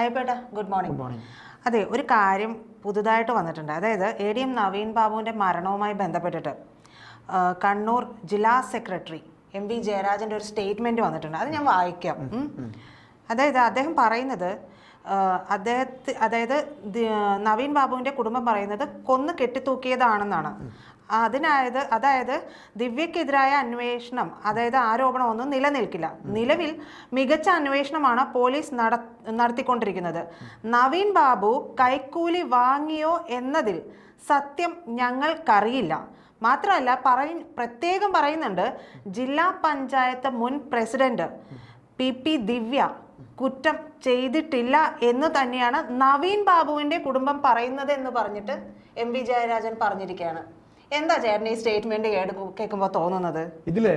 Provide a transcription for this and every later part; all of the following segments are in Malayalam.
അയ്യപ്പേട്ട ഗുഡ് മോർണിംഗ് ഗുഡ് മോർണിംഗ് അതെ ഒരു കാര്യം പുതുതായിട്ട് വന്നിട്ടുണ്ട്. അതായത് എ ഡി എം നവീൻ ബാബുവിന്റെ മരണവുമായി ബന്ധപ്പെട്ടിട്ട് കണ്ണൂർ ജില്ലാ സെക്രട്ടറി എം വി ജയരാജന്റെ ഒരു സ്റ്റേറ്റ്മെന്റ് വന്നിട്ടുണ്ട്. അത് ഞാൻ വായിക്കാം. അതായത് അദ്ദേഹം പറയുന്നത് അദ്ദേഹത്തെ അതായത് നവീൻ ബാബുവിന്റെ കുടുംബം പറയുന്നത് കൊന്ന് കെട്ടിത്തൂക്കിയതാണെന്നാണ്. അതിനായത് അതായത് ദിവ്യക്കെതിരായ അന്വേഷണം അതായത് ആരോപണമൊന്നും നിലനിൽക്കില്ല. നിലവിൽ മികച്ച അന്വേഷണമാണ് പോലീസ് നട നടത്തിക്കൊണ്ടിരിക്കുന്നത്. നവീൻ ബാബു കൈക്കൂലി വാങ്ങിയോ എന്നതിൽ സത്യം ഞങ്ങൾക്കറിയില്ല. മാത്രമല്ല പറയ പ്രത്യേകം പറയുന്നുണ്ട് ജില്ലാ പഞ്ചായത്ത് മുൻ പ്രസിഡന്റ് പി പി ദിവ്യ കുറ്റം ചെയ്തിട്ടില്ല എന്ന് തന്നെയാണ് നവീൻ ബാബുവിന്റെ കുടുംബം പറയുന്നത് എന്ന് പറഞ്ഞിട്ട് എം വി ജയരാജൻ പറഞ്ഞിരിക്കുകയാണ്. എന്താ ചേട്ടൻ ഈ സ്റ്റേറ്റ്മെന്റ് കേൾക്കുമ്പോൾ തോന്നുന്നത്? ഇതിലേ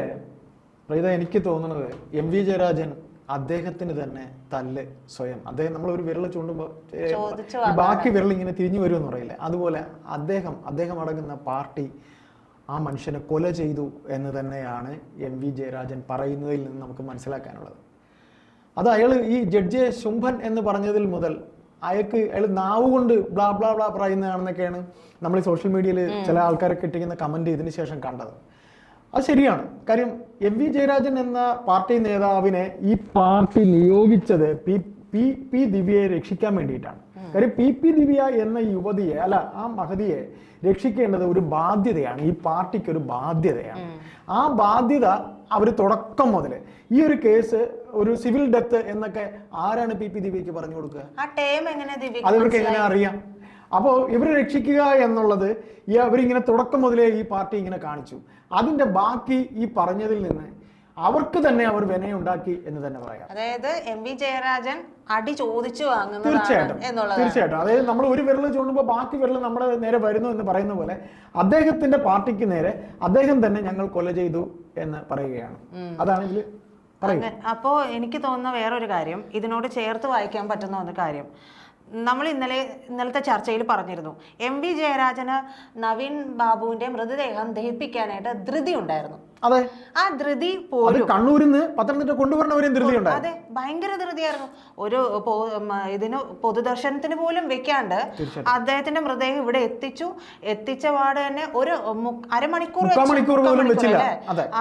പ്രീത എനിക്ക് തോന്നുന്നത് എം വി ജയരാജൻ അദ്ദേഹത്തിന് തന്നെ തല്ല് സ്വയം. അദ്ദേഹം നമ്മൾ ഒരു വിരൽ ചൂണ്ടുമ്പോൾ ബാക്കി വിരൽ ഇങ്ങനെ തിരിഞ്ഞു വരുമെന്ന് പറയില്ലേ? അതുപോലെ അദ്ദേഹം അദ്ദേഹം അടങ്ങുന്ന പാർട്ടി ആ മനുഷ്യനെ കൊല ചെയ്തു എന്ന് തന്നെയാണ് എം വി ജയരാജൻ പറയുന്നതിൽ നിന്ന് നമുക്ക് മനസ്സിലാക്കാനുള്ളത്. അത് അയാൾ ഈ ജഡ്ജെ ശുംഭൻ എന്ന് പറഞ്ഞതിൽ മുതൽ അയാൾക്ക് അയാൾ നാവ് കൊണ്ട് ബ്ലാ ബ്ലാ ബ്ലാ പറയുന്നതാണെന്നൊക്കെയാണ് നമ്മൾ ഈ സോഷ്യൽ മീഡിയയിൽ ചില ആൾക്കാരെ ഇട്ടിരിക്കുന്ന കമന്റ് ഇതിന് ശേഷം കണ്ടത്. അത് ശരിയാണ്. കാര്യം എം വി ജയരാജൻ എന്ന പാർട്ടി നേതാവിനെ ഈ പാർട്ടി നിയോഗിച്ചത് പി പി പി ദിവ്യയെ രക്ഷിക്കാൻ വേണ്ടിയിട്ടാണ്. കാര്യം പി പി ദിവ്യ എന്ന യുവതിയെ അല്ല ആ മഹതിയെ രക്ഷിക്കേണ്ടത് ഒരു ബാധ്യതയാണ്. ഈ പാർട്ടിക്ക് ഒരു ബാധ്യതയാണ്. ആ ബാധ്യത അവർ തുടക്കം മുതൽ ഈ ഒരു കേസ് ഒരു സിവിൽ ഡെത്ത് എന്നൊക്കെ ആരാണ് പി പി ദിവ്യക്ക് പറഞ്ഞു കൊടുക്കുക? അത് ഇവർക്ക് എങ്ങനെ അറിയാം? അപ്പോൾ ഇവരെ രക്ഷിക്കുക എന്നുള്ളത് ഈ അവരിങ്ങനെ തുടക്കം മുതലേ ഈ പാർട്ടി ഇങ്ങനെ കാണിച്ചു. അതിന്റെ ബാക്കി ഈ പറഞ്ഞതിൽ നിന്ന് അവർക്ക് തന്നെ അവർ വിനയുണ്ടാക്കി എന്ന് തന്നെ പറയാം. അതായത് എം വി ജയരാജൻ അടി ചോദിച്ചു വാങ്ങുന്നതാണ് തീർച്ചയായിട്ടും. എന്നുള്ളത്. തീർച്ചയായിട്ടും. അതായത് നമ്മൾ ഒരു വിരൽ ചൂണ്ടുമ്പോൾ ബാക്കി വിരൽ നമ്മുടെ നേരെ വരുന്നു എന്ന് പറയുന്ന പോലെ അദ്ദേഹത്തിന്റെ പാർട്ടിക്ക് നേരെ അദ്ദേഹം തന്നെ ഞങ്ങൾ കൊല ചെയ്തു എന്ന് പറയുകയാണ്. അതാണ് ഇതിൽ പറയും. അങ്ങനെ- അപ്പോ എനിക്ക് തോന്നുന്ന വേറൊരു കാര്യം ഇതിനോട് ചേർത്ത് വായിക്കാൻ പറ്റുന്ന ഒരു കാര്യം. നമ്മൾ ഇന്നലെ ഇന്നലത്തെ ചർച്ചയിൽ പറഞ്ഞിരുന്നു എം വി ജയരാജന് നവീൻ ബാബുവിന്റെ മൃതദേഹം ദഹിപ്പിക്കാനായിട്ട് ധൃതി ഉണ്ടായിരുന്നു. അതെ. ആ ധൃതി അത് പോലും. കണ്ണൂരിൽ നിന്ന് പത്തനംതിട്ട കൊണ്ടുവരണവരെയും ധൃതി ഉണ്ടായി അതെ ഭയങ്കര ധൃതിയായിരുന്നു. ഒരു ഇതിന് പൊതുദർശനത്തിന് പോലും വെക്കാണ്ട് അദ്ദേഹത്തിന്റെ മൃതദേഹം ഇവിടെ എത്തിച്ചു. എത്തിച്ച പാട് തന്നെ ഒരു അരമണിക്കൂർ മണിക്കൂർ മുക്കാൽ പോലും വെച്ചില്ല.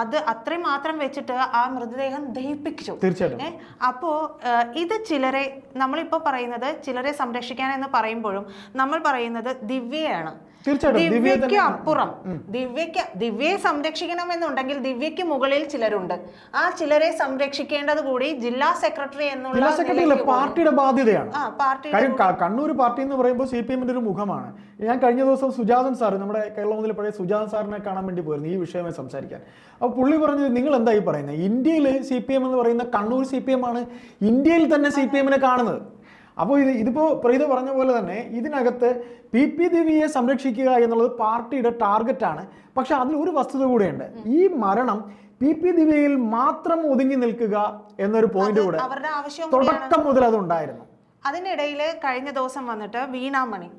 അത്. അത്രയും മാത്രം വെച്ചിട്ട് ആ മൃതദേഹം ദഹിപ്പിച്ചു. തീർച്ചയായിട്ടും. അപ്പോ ഇത് ചിലരെ നമ്മളിപ്പോ പറയുന്നത് ചിലരെ സംരക്ഷിക്കാൻ എന്ന് പറയുമ്പോഴും നമ്മൾ പറയുന്നത് ദിവ്യയാണ്. ദിവ്യക്ക് ദിവ്യയ്ക്ക്. അപ്പുറം. ദിവ്യയ്ക്ക് ദിവ്യയെ സംരക്ഷിക്കണമെന്നുണ്ടെങ്കിൽ ദിവ്യയ്ക്ക് മുകളിൽ ചിലരുണ്ട്. ആ ചിലരെ സംരക്ഷിക്കേണ്ടത് കൂടി ജില്ലാ സെക്രട്ടറി എന്നുള്ള സെക്രട്ടറി പാർട്ടിയുടെ ബാധ്യതയാണ്. കാര്യം കണ്ണൂർ പാർട്ടി എന്ന് പറയുമ്പോൾ സി പി എമ്മിന്റെ ഒരു മുഖമാണ്. ഞാൻ കഴിഞ്ഞ ദിവസം സുജാതൻ സാർ നമ്മുടെ കേരള മുതൽ പഴയ സുജാതൻ സാറിനെ കാണാൻ വേണ്ടി പോയിരുന്നു ഈ വിഷയമായി സംസാരിക്കാൻ. അപ്പോൾ പുള്ളി പറഞ്ഞത് നിങ്ങൾ എന്തായി പറയുന്നത് ഇന്ത്യയിൽ സി പി എം എന്ന് പറയുന്ന കണ്ണൂർ സി പി എം ആണ്. ഇന്ത്യയിൽ തന്നെ സി പി എമ്മിനെ കാണുന്നത്. അപ്പോൾ ഇത് ഇതിപ്പോൾ പ്രീത പറഞ്ഞ പോലെ തന്നെ ഇതിനകത്ത് പി പി ദേവിയെ സംരക്ഷിക്കുക എന്നുള്ളത് പാർട്ടിയുടെ ടാർഗറ്റാണ്. പക്ഷെ അതിൽ ഒരു വസ്തുത കൂടെയുണ്ട്. ഈ മരണം പി പി ദിവ്യയിൽ മാത്രം ഒതുങ്ങി നിൽക്കുക എന്നൊരു പോയിന്റ് കൂടെ തുടക്കം മുതൽ അതുണ്ടായിരുന്നു അതിനിടയിൽ കഴിഞ്ഞ ദിവസം വന്നിട്ട് വീണാമണി.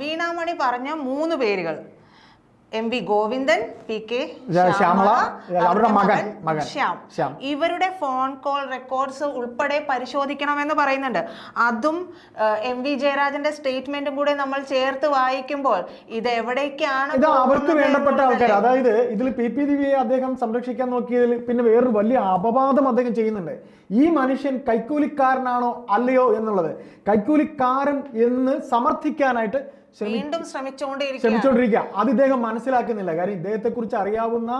വീണാമണി പറഞ്ഞ മൂന്ന് പേരുകൾ. M V Govindan P K Shyamala, അവരുടെ മകൻ, മകൻ, ശ്യാം. ഇവരുടെ ഫോൺ കോൾ റെക്കോർഡ്സ് ഉൾപ്പെടെ പരിശോധിക്കണമെന്ന് പറയുന്നുണ്ട്. അതും എം വി ജയരാജന്റെ സ്റ്റേറ്റ്മെന്റും കൂടെ നമ്മൾ ചേർത്ത് വായിക്കുമ്പോൾ ഇത് എവിടേക്കാണ് ഇത് അവർക്ക് വേണ്ടപ്പെട്ട ആൾക്കാർ അതായത് ഇതിൽ പി പി ദിവ്യയെ അദ്ദേഹം സംരക്ഷിക്കാൻ നോക്കിയതിൽ പിന്നെ വേറൊരു വലിയ അപവാദം അദ്ദേഹം ചെയ്യുന്നുണ്ട്. ഈ മനുഷ്യൻ കൈക്കൂലിക്കാരനാണോ അല്ലയോ എന്നുള്ളത്. കൈക്കൂലിക്കാരൻ എന്ന് സമർത്ഥിക്കാനായിട്ട് വീണ്ടും ശ്രമിച്ചുകൊണ്ടിരിക്കുക. അത് ഇദ്ദേഹം മനസ്സിലാക്കുന്നില്ല. കാര്യം ഇദ്ദേഹത്തെ കുറിച്ച് അറിയാവുന്ന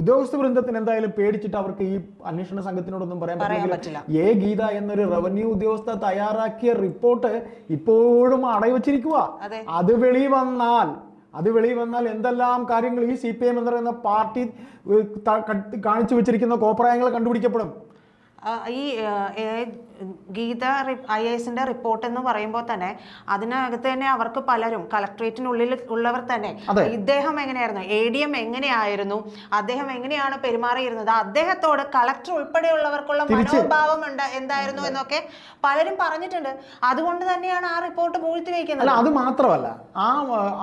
ഉദ്യോഗസ്ഥ വൃന്ദത്തിന് എന്തായാലും പേടിച്ചിട്ട് അവർക്ക് ഈ അന്വേഷണ സംഘത്തിനോടൊന്നും പറയാൻ പറ്റില്ല. ഏ എ ഗീത എന്നൊരു റവന്യൂ ഉദ്യോഗസ്ഥ തയ്യാറാക്കിയ റിപ്പോർട്ട് ഇപ്പോഴും അടയുവച്ചിരിക്കുക അതെ. വെളി വന്നാൽ അത് വെളി വന്നാൽ എന്തെല്ലാം കാര്യങ്ങൾ ഈ സി പി എം എന്ന് പറയുന്ന പാർട്ടി കാണിച്ചു വെച്ചിരിക്കുന്ന കോപ്രായങ്ങൾ കണ്ടുപിടിക്കപ്പെടും. ഈ ഗീത ഐ എസിന്റെ റിപ്പോർട്ട് എന്ന് പറയുമ്പോൾ തന്നെ അതിനകത്ത് തന്നെ അവർക്ക് പലരും കളക്ട്രേറ്റിനുള്ളിൽ ഉള്ളവർ തന്നെ. ഇദ്ദേഹം എങ്ങനെയായിരുന്നു? എ ഡി എം എങ്ങനെയായിരുന്നു? അദ്ദേഹം എങ്ങനെയാണ് പെരുമാറിയിരുന്നത്? അദ്ദേഹത്തോട് കളക്ടർ ഉൾപ്പെടെയുള്ളവർക്കുള്ള മനോഭാവം ഉണ്ട് എന്തായിരുന്നു എന്നൊക്കെ പലരും പറഞ്ഞിട്ടുണ്ട്. അതുകൊണ്ട് തന്നെയാണ് ആ റിപ്പോർട്ട് പൂഴ്ത്തി വയ്ക്കുന്നത് അത് മാത്രമല്ല ആ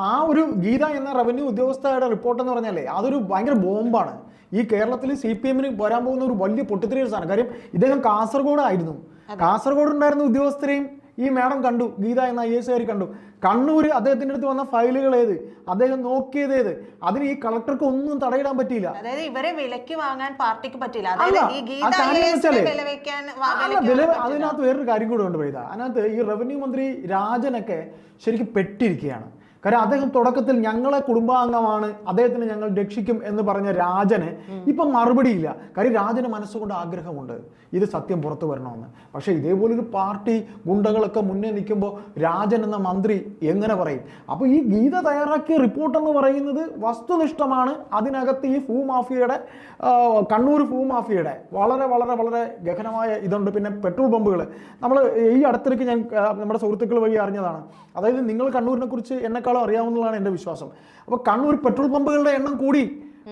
ആ ഒരു ഗീത എന്ന റവന്യൂ ഉദ്യോഗസ്ഥയുടെ റിപ്പോർട്ട് എന്ന് പറഞ്ഞാലേ അതൊരു ഭയങ്കര ബോംബാണ്. ഈ കേരളത്തിൽ സി പി എമ്മിന് വരാൻ പോകുന്ന ഒരു വലിയ പൊട്ടിത്തെറിയൊരു സാധനം. കാര്യം ഇദ്ദേഹം കാസർഗോഡ് ആയിരുന്നു കാസർഗോഡ് ഉണ്ടായിരുന്ന ഉദ്യോഗസ്ഥരെയും ഈ മാഡം കണ്ടു. ഗീത എന്ന ഐ എസ് കണ്ടു. കണ്ണൂർ അദ്ദേഹത്തിന്റെ അടുത്ത് വന്ന ഫയലുകൾ ഏത്? അദ്ദേഹം നോക്കിയത് ഏത്? അതിന് ഈ കളക്ടർക്ക് ഒന്നും തടയിടാൻ പറ്റിയില്ല. അതായത് ഇവരെ വിലക്ക് വാങ്ങാൻ പാർട്ടിക്ക് പറ്റില്ല. അതിനകത്ത് വേറൊരു കാര്യം കൂടെ ഉണ്ട് പ്രീത. അതിനകത്ത് ഈ റവന്യൂ മന്ത്രി രാജനൊക്കെ ശരിക്കും പെട്ടിരിക്കുകയാണ്. കാര്യം അദ്ദേഹം തുടക്കത്തിൽ ഞങ്ങളെ കുടുംബാംഗമാണ് അദ്ദേഹത്തിന് ഞങ്ങൾ രക്ഷിക്കും എന്ന് പറഞ്ഞ രാജന് ഇപ്പം മറുപടിയില്ല. കാര്യം രാജന് മനസ്സുകൊണ്ട് ആഗ്രഹമുണ്ട്. ഇത് സത്യം പുറത്തു വരണമെന്ന്. പക്ഷേ ഇതേപോലൊരു പാർട്ടി ഗുണ്ടകളൊക്കെ മുന്നേ നിൽക്കുമ്പോൾ രാജൻ എന്ന മന്ത്രി എങ്ങനെ പറയും? അപ്പോൾ ഈ ഗീത തയ്യാറാക്കിയ റിപ്പോർട്ട് എന്ന് പറയുന്നത് വസ്തുനിഷ്ഠമാണ്. അതിനകത്ത് ഈ ഭൂമാഫിയയുടെ കണ്ണൂർ ഭൂമാഫിയയുടെ വളരെ വളരെ വളരെ ഗഹനമായ ഇതുണ്ട്. പിന്നെ പെട്രോൾ പമ്പുകൾ നമ്മൾ ഈ അടുത്തിടയ്ക്ക് ഞാൻ നമ്മുടെ സുഹൃത്തുക്കൾ വഴി അറിഞ്ഞതാണ്. അതായത് നിങ്ങൾ കണ്ണൂരിനെ കുറിച്ച് എന്നെക്കാളും അറിയാവുന്നതാണ് എന്റെ വിശ്വാസം. അപ്പോൾ കണ്ണൂർ പെട്രോൾ പമ്പുകളുടെ എണ്ണം കൂടി.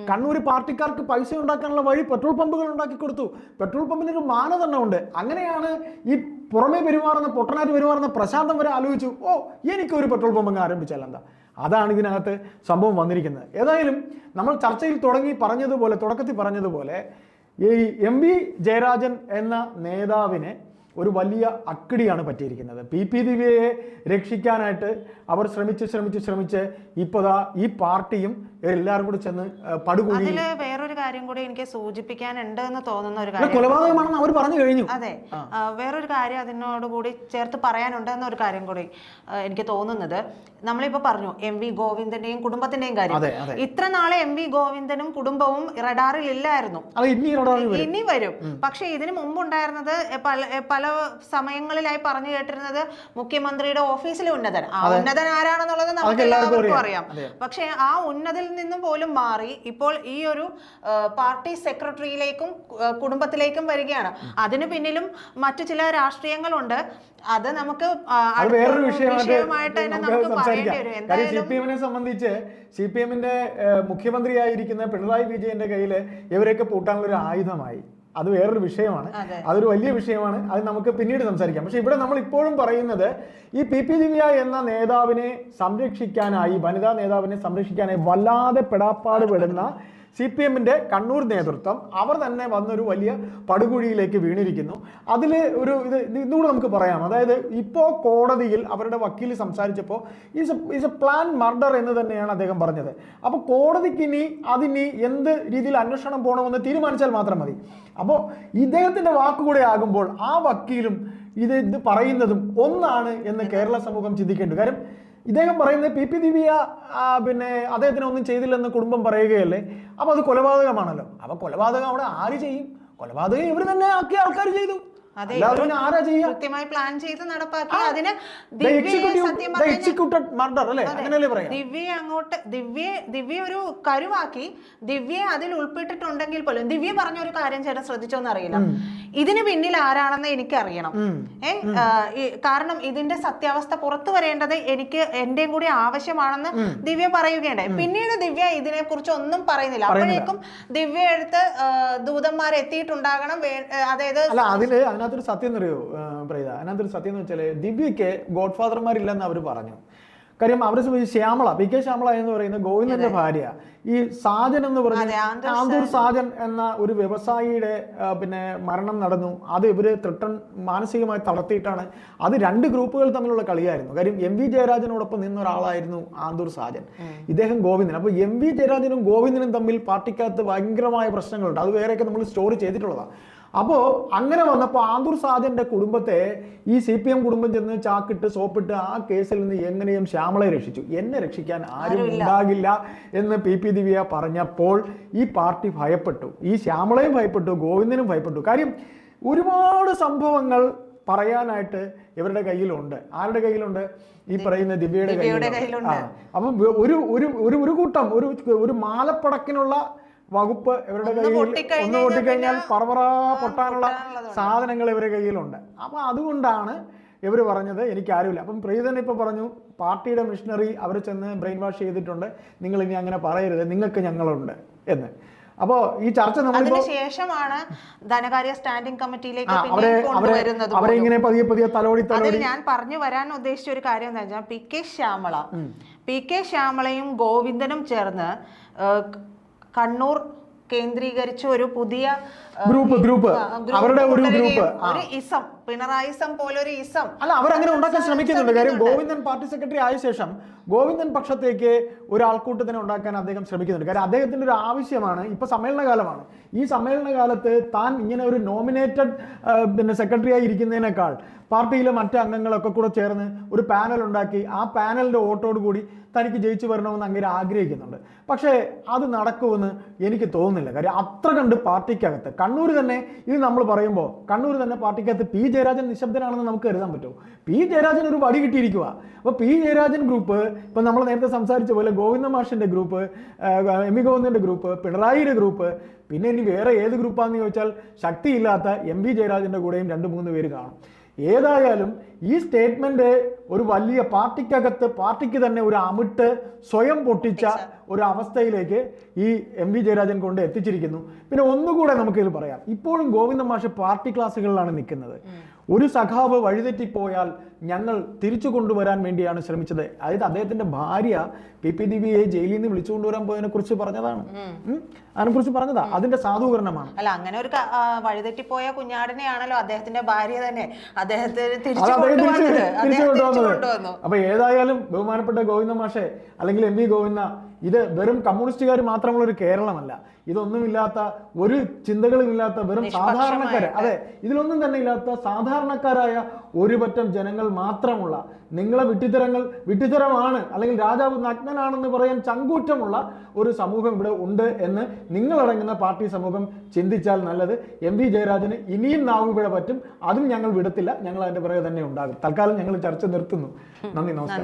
കണ്ണൂർ പാർട്ടിക്കാർക്ക് പൈസ ഉണ്ടാക്കാനുള്ള വഴി പെട്രോൾ പമ്പുകൾ ഉണ്ടാക്കി കൊടുത്തു. പെട്രോൾ പമ്പിന് ഒരു മാനദണ്ഡമുണ്ട്. അങ്ങനെയാണ് ഈ പുറമേ പെരുമാറുന്ന പൊട്ടനാറ്റ് പെരുമാറുന്ന പ്രശാന്തം വരെ ആലോചിച്ചു. ഓ എനിക്ക് ഒരു പെട്രോൾ പമ്പ് അങ്ങ് ആരംഭിച്ചാൽ എന്താ? അതാണ് ഇതിനകത്ത് സംഭവം വന്നിരിക്കുന്നത്. ഏതായാലും നമ്മൾ ചർച്ചയിൽ തുടങ്ങി പറഞ്ഞതുപോലെ തുടക്കത്തിൽ പറഞ്ഞതുപോലെ ഈ എം വി ജയരാജൻ എന്ന നേതാവിനെ ഒരു വലിയ അക്കിടിയാണ് പറ്റിയിരിക്കുന്നത്. പി. പി. ദിവ്യയെ രക്ഷിക്കാനായിട്ട് അവർ ശ്രമിച്ച് ശ്രമിച്ച് ശ്രമിച്ച് ഇപ്പോൾ ഈ പാർട്ടിയും എല്ലാവരും കൂടി ചെന്ന് പടുകൂടി കാര്യം കൂടി എനിക്ക് സൂചിപ്പിക്കാനുണ്ട് എന്ന് തോന്നുന്ന ഒരു കാര്യം കൊലപാതകമാണെന്ന് അവർ പറഞ്ഞു കഴിഞ്ഞു. അതെ. വേറൊരു കാര്യം അതിനോട് കൂടി ചേർത്ത് പറയാനുണ്ട് എന്നൊരു കാര്യം കൂടി എനിക്ക് തോന്നുന്നത്. നമ്മളിപ്പോ പറഞ്ഞു എം വി ഗോവിന്ദന്റെയും കുടുംബത്തിന്റെയും കാര്യം. ഇത്ര നാളെ എം വി ഗോവിന്ദനും കുടുംബവും റഡാറിൽ ഇല്ലായിരുന്നു. ഇനി വരും. പക്ഷെ ഇതിനു മുമ്പുണ്ടായിരുന്നത് പല പല സമയങ്ങളിലായി പറഞ്ഞു കേട്ടിരുന്നത് മുഖ്യമന്ത്രിയുടെ ഓഫീസിലെ ഉന്നതൻ. ആ ഉന്നതൻ ആരാണെന്നുള്ളത് നമുക്ക് എല്ലാവർക്കും അറിയാം. പക്ഷേ ആ ഉന്നതിൽ നിന്നും പോലും മാറി ഇപ്പോൾ ഈ ഒരു പാർട്ടി സെക്രട്ടറിയിലേക്കും കുടുംബത്തിലേക്കും വരികയാണ്. അതിന് പിന്നിലും മറ്റു ചില രാഷ്ട്രീയങ്ങളുണ്ട്. അത് നമുക്ക് വേറൊരു വിഷയമായിട്ട് തന്നെ നമുക്ക് പറയേണ്ടി വരും. എന്തായാലും സംബന്ധിച്ച് സി പി എമ്മിന്റെ മുഖ്യമന്ത്രിയായിരിക്കുന്ന പിണറായി വിജയന്റെ കയ്യിൽ ഇവരെയൊക്കെ പൂട്ടാനുള്ള ഒരു ആയുധമായി. അത് വേറൊരു വിഷയമാണ്. അതൊരു വലിയ വിഷയമാണ്. അത് നമുക്ക് പിന്നീട് സംസാരിക്കാം. പക്ഷെ ഇവിടെ നമ്മൾ ഇപ്പോഴും പറയുന്നത് ഈ പി പി ദിവ്യ എന്ന നേതാവിനെ സംരക്ഷിക്കാനായി വനിതാ നേതാവിനെ സംരക്ഷിക്കാനായി വല്ലാതെ പെടാപ്പാട് പെടുന്ന സി പി എമ്മിന്റെ കണ്ണൂർ നേതൃത്വം അവർ തന്നെ വന്നൊരു വലിയ പടുകുഴിയിലേക്ക് വീണിരിക്കുന്നു. അതിൽ ഒരു ഇത് ഇത് ഇതുകൂടെ നമുക്ക് പറയാം. അതായത് ഇപ്പോൾ കോടതിയിൽ അവരുടെ വക്കീൽ സംസാരിച്ചപ്പോൾ is is a plan murder എന്ന് തന്നെയാണ് അദ്ദേഹം പറഞ്ഞത്. അപ്പോൾ കോടതിക്ക് ഇനി അതിനി എന്ത് രീതിയിൽ അന്വേഷണം പോകണമെന്ന് തീരുമാനിച്ചാൽ മാത്രം മതി. അപ്പോൾ ഇദ്ദേഹത്തിന്റെ വാക്കുകൂടെ ആകുമ്പോൾ ആ വക്കീലും ഇത് ഇത് പറയുന്നതും ഒന്നാണ് എന്ന് കേരള സമൂഹം ചിന്തിക്കേണ്ടത്. കാര്യം ഇദ്ദേഹം പറയുന്നത് പി പി ദിവ്യ പിന്നെ അദ്ദേഹത്തിന് ഒന്നും ചെയ്തില്ലെന്ന് കുടുംബം പറയുകയല്ലേ? അപ്പോൾ അത് കൊലപാതകമാണല്ലോ. അപ്പോൾ കൊലപാതകം അവിടെ ആര് ചെയ്യും? കൊലപാതകം ഇവർ തന്നെ ആക്കിയ ആൾക്കാർ ചെയ്തു. കൃത്യമായി പ്ലാൻ ചെയ്ത് നടപ്പാക്കി. അതിന് ദിവ്യയെ അങ്ങോട്ട് ദിവ്യ ദിവ്യ ഒരു കരുവാക്കി ദിവ്യ അതിൽ ഉൾപ്പെട്ടിട്ടുണ്ടെങ്കിൽ പോലും ദിവ്യ പറഞ്ഞ ഒരു കാര്യം ചേട്ടൻ ശ്രദ്ധിച്ചോന്ന് അറിയില്ല. ഇതിന് പിന്നിൽ ആരാണെന്ന് എനിക്ക് അറിയണം ഏ കാരണം ഇതിന്റെ സത്യാവസ്ഥ പുറത്തു വരേണ്ടത് എനിക്ക് എന്റെയും കൂടി ആവശ്യമാണെന്ന് ദിവ്യ പറയുകയുണ്ടായി. പിന്നീട് ദിവ്യ ഇതിനെ കുറിച്ച് ഒന്നും പറയുന്നില്ല. അപ്പോഴേക്കും ദിവ്യ എടുത്ത് ദൂതന്മാർ എത്തിയിട്ടുണ്ടാകണം. അതായത് അല്ല അതിൽ അതിനകത്തൊരു സത്യം എന്നറിയോ പ്രീത? അതിനകത്തൊരു സത്യം എന്ന് വെച്ചാൽ ദിവ്യക്ക് ഗോഡ് ഫാദർമാരില്ലെന്ന് അവർ പറഞ്ഞു. കാര്യം അവരെ സംബന്ധിച്ച് ശ്യാമള പി കെ ശ്യാമള എന്ന് പറയുന്ന ഗോവിന്ദന്റെ ഭാര്യ. ഈ സാജൻ എന്ന് പറഞ്ഞ ആന്തൂർ ആന്തൂർ സാജൻ. എന്ന ഒരു വ്യവസായിയുടെ പിന്നെ മരണം നടന്നു. അത് ഇവർ ത്രിട്ടൺ മാനസികമായി തളർത്തിയിട്ടാണ്. അത് രണ്ട് ഗ്രൂപ്പുകൾ തമ്മിലുള്ള കളിയായിരുന്നു. കാര്യം എം വി ജയരാജനോടൊപ്പം നിന്ന ഒരാളായിരുന്നു ആന്തൂർ സാജൻ. ഇദ്ദേഹം ഗോവിന്ദൻ. അപ്പോൾ എം വി ജയരാജനും ഗോവിന്ദനും തമ്മിൽ പാർട്ടിക്കകത്ത് ഭയങ്കരമായ പ്രശ്നങ്ങളുണ്ട്. അത് വേറെയൊക്കെ നമ്മൾ സ്റ്റോറി ചെയ്തിട്ടുള്ളതാണ് അപ്പോൾ അങ്ങനെ വന്നപ്പോൾ ആന്തൂർ സാദിന്റെ കുടുംബത്തെ ഈ സി പി എം കുടുംബം ചെന്ന് ചാക്കിട്ട് സോപ്പിട്ട് ആ കേസിൽ നിന്ന് എങ്ങനെയും ശ്യാമളയെ രക്ഷിച്ചു. എന്നെ രക്ഷിക്കാൻ ആരും ഉണ്ടാകില്ല എന്ന് പി. പി. ദിവ്യ പറഞ്ഞപ്പോൾ ഈ പാർട്ടി ഭയപ്പെട്ടു. ഈ ശ്യാമളയും ഭയപ്പെട്ടു ഗോവിന്ദനും ഭയപ്പെട്ടു. കാര്യം ഒരുപാട് സംഭവങ്ങൾ പറയാനായിട്ട് ഇവരുടെ കയ്യിലുണ്ട്. ആരുടെ കയ്യിലുണ്ട്? ഈ പറയുന്ന ദിവ്യയുടെ കയ്യിലുണ്ട്. അപ്പം ഒരു ഒരു ഒരു കൂട്ടം ഒരു ഒരു മാലപ്പടക്കിനുള്ള വകുപ്പ് ഇവരുടെ കയ്യിൽ ഒന്ന് പൊട്ടിക്കഴിഞ്ഞാൽ പറപറ പറവറ പൊട്ടാനുള്ള. സാധനങ്ങൾ ഇവരുടെ കയ്യിലുണ്ട്. അപ്പോൾ അതുകൊണ്ടാണ് ഇവർ പറഞ്ഞത് എനിക്കാരുമില്ല. അപ്പം പ്രീതൻ ഇപ്പോൾ പറഞ്ഞു പാർട്ടിയുടെ മിഷനറി അവർ ചെന്ന് ബ്രെയിൻ വാഷ് ചെയ്തിട്ടുണ്ട്. നിങ്ങൾ ഇനി അങ്ങനെ പറയരുത്. നിങ്ങൾക്ക് ഞങ്ങളുണ്ട് എന്ന്. അപ്പോ ഈ ചർച്ച നമ്മളിപ്പോൾ ശേഷമാണ് ധനകാര്യ സ്റ്റാൻഡിംഗ് കമ്മിറ്റിയിലേക്ക് അവരെ ഇങ്ങനെ പതിയെ പതിയെ തലോടി തലോടി ഞാൻ പറഞ്ഞു വരാൻ ഉദ്ദേശിച്ച ഒരു കാര്യം എന്താ വെച്ചാൽ P K Shyamala P K ശ്യാമളയും ഗോവിന്ദനും ചേർന്ന് കണ്ണൂർ കേന്ദ്രീകരിച്ച് ഒരു പുതിയ ഗ്രൂപ്പ് ഗ്രൂപ്പ്. അവരുടെ ഒരു ഗ്രൂപ്പ്. ഒരു ഇസം പിണറായിസം പോലെ ഒരു ഇസം. അല്ല അവരങ്ങനെ ഉണ്ടാക്കാൻ ശ്രമിക്കുന്നുണ്ട്. കാര്യം ഗോവിന്ദൻ പാർട്ടി സെക്രട്ടറി ആയ ശേഷം ഗോവിന്ദൻ പക്ഷത്തേക്ക് ഒരു ആൾക്കൂട്ടത്തിനെ ഉണ്ടാക്കാൻ അദ്ദേഹം ശ്രമിക്കുന്നുണ്ട്. കാര്യം അദ്ദേഹത്തിന്റെ ഒരു ആവശ്യമാണ്. ഇപ്പൊ സമ്മേളന കാലമാണ് ഈ സമ്മേളന കാലത്ത് താൻ ഇങ്ങനെ ഒരു നോമിനേറ്റഡ് പിന്നെ സെക്രട്ടറി ആയി ഇരിക്കുന്നതിനേക്കാൾ പാർട്ടിയിലെ മറ്റ് അംഗങ്ങളൊക്കെ കൂടെ ചേർന്ന് ഒരു പാനൽ ഉണ്ടാക്കി ആ പാനലിന്റെ വോട്ടോട് കൂടി തനിക്ക് ജയിച്ചു വരണമെന്ന് അങ്ങനെ ആഗ്രഹിക്കുന്നുണ്ട്. പക്ഷേ അത് നടക്കുമെന്ന് എനിക്ക് തോന്നുന്നില്ല. കാര്യം അത്ര കണ്ട് പാർട്ടിക്കകത്ത് കണ്ണൂർ തന്നെ ഇത് നമ്മൾ പറയുമ്പോൾ കണ്ണൂർ തന്നെ പാർട്ടിക്കകത്ത് പി ജയരാജൻ നിശബ്ദനാണെന്ന് നമുക്ക് കരുതാൻ പറ്റുമോ? പി ജയരാജൻ ഒരു വടി കിട്ടിയിരിക്കുക അപ്പോൾ പി ജയരാജൻ ഗ്രൂപ്പ് ഇപ്പം നമ്മൾ നേരത്തെ സംസാരിച്ച പോലെ ഗോവിന്ദ മാഷിന്റെ ഗ്രൂപ്പ് എം വി ഗോവിന്ദന്റെ ഗ്രൂപ്പ് പിണറായിയുടെ ഗ്രൂപ്പ് പിന്നെ ഇനി വേറെ ഏത് ഗ്രൂപ്പാണെന്ന് ചോദിച്ചാൽ ശക്തിയില്ലാത്ത എം വി ജയരാജന്റെ കൂടെയും രണ്ട് മൂന്ന് പേര് കാണും. ഏതായാലും ഈ സ്റ്റേറ്റ്മെന്റ് ഒരു വലിയ പാർട്ടിക്കകത്ത് പാർട്ടിക്ക് തന്നെ ഒരു അമിട്ട് സ്വയം പൊട്ടിച്ച ഒരു അവസ്ഥയിലേക്ക് ഈ എം വി ജയരാജൻ കൊണ്ട് എത്തിച്ചിരിക്കുന്നു. പിന്നെ ഒന്നുകൂടെ നമുക്കിത് പറയാം. ഇപ്പോഴും ഗോവിന്ദ മാഷ് പാർട്ടി ക്ലാസ്സുകളിലാണ് നിൽക്കുന്നത്. ഒരു സഖാവ് വഴിതെറ്റിപ്പോയാൽ ഞങ്ങൾ തിരിച്ചു കൊണ്ടുവരാൻ വേണ്ടിയാണ് ശ്രമിച്ചത്. അതായത് അദ്ദേഹത്തിന്റെ ഭാര്യ പി പി ദിവിയെ ജയിലിൽ നിന്ന് വിളിച്ചു കൊണ്ടുവരാൻ പോയതിനെ കുറിച്ച് പറഞ്ഞതാണ്. അതിനെ കുറിച്ച് പറഞ്ഞതാ. അതിന്റെ സാധൂകരണമാണ്. അല്ല അങ്ങനെ ഒരു വഴിതെറ്റിപ്പോയ കുഞ്ഞാടിനെയാണല്ലോ അദ്ദേഹത്തിന്റെ ഭാര്യ തന്നെ. അദ്ദേഹത്തെ തിരിച്ചു കൊണ്ടുവന്നത്. അപ്പൊ ഏതായാലും ബഹുമാനപ്പെട്ട ഗോവിന്ദ മാഷെ അല്ലെങ്കിൽ എം വി ഗോവിന്ദ ഇത് വെറും കമ്മ്യൂണിസ്റ്റുകാർ മാത്രമുള്ള ഒരു കേരളമല്ല. ഇതൊന്നുമില്ലാത്ത ഒരു ചിന്തകളും ഇല്ലാത്ത വെറും സാധാരണക്കാര് അതെ ഇതിലൊന്നും തന്നെ ഇല്ലാത്ത സാധാരണക്കാരായ ഒരു പറ്റം ജനങ്ങൾ മാത്രമുള്ള നിങ്ങളെ വിട്ടിത്തരങ്ങൾ വിട്ടിത്തരമാണ് അല്ലെങ്കിൽ രാജാവ് നഗ്നനാണെന്ന് പറയാൻ ചങ്കൂറ്റമുള്ള ഒരു സമൂഹം ഇവിടെ ഉണ്ട് എന്ന് നിങ്ങളടങ്ങുന്ന പാർട്ടി സമൂഹം ചിന്തിച്ചാൽ നല്ലത്. എം വി ജയരാജന് ഇനിയും നാവുപിഴ പറ്റും. അതും ഞങ്ങൾ വിടത്തില്ല. ഞങ്ങൾ അതിന്റെ പിറകെ തന്നെ ഉണ്ടാകും. തൽക്കാലം ഞങ്ങൾ ചർച്ച നിർത്തുന്നു. നന്ദി നമസ്കാരം.